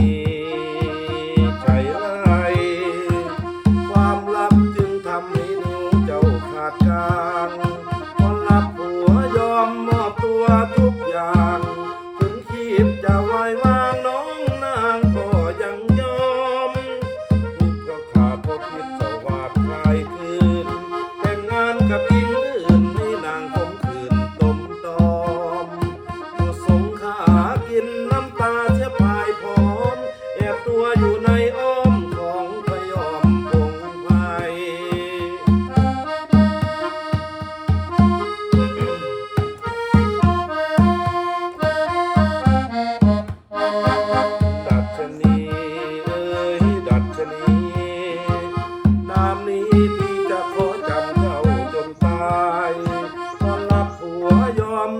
você. วอยู่ในอ้อมของพยมพงไพดัชนีเอ้ยดัชนีนามนี้พี่จะขอจำเขาจนตายตอรับผัวยม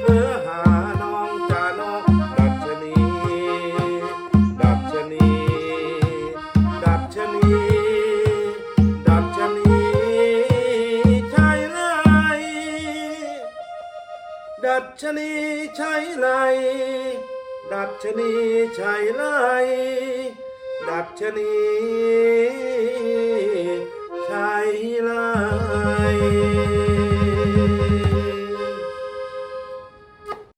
เพอหาน้องจานกดัชนี ดัชนี ดัชนี ดัชนีใช่ไรดัชนีใช่ไรดัชนีใช่ไรดัชนี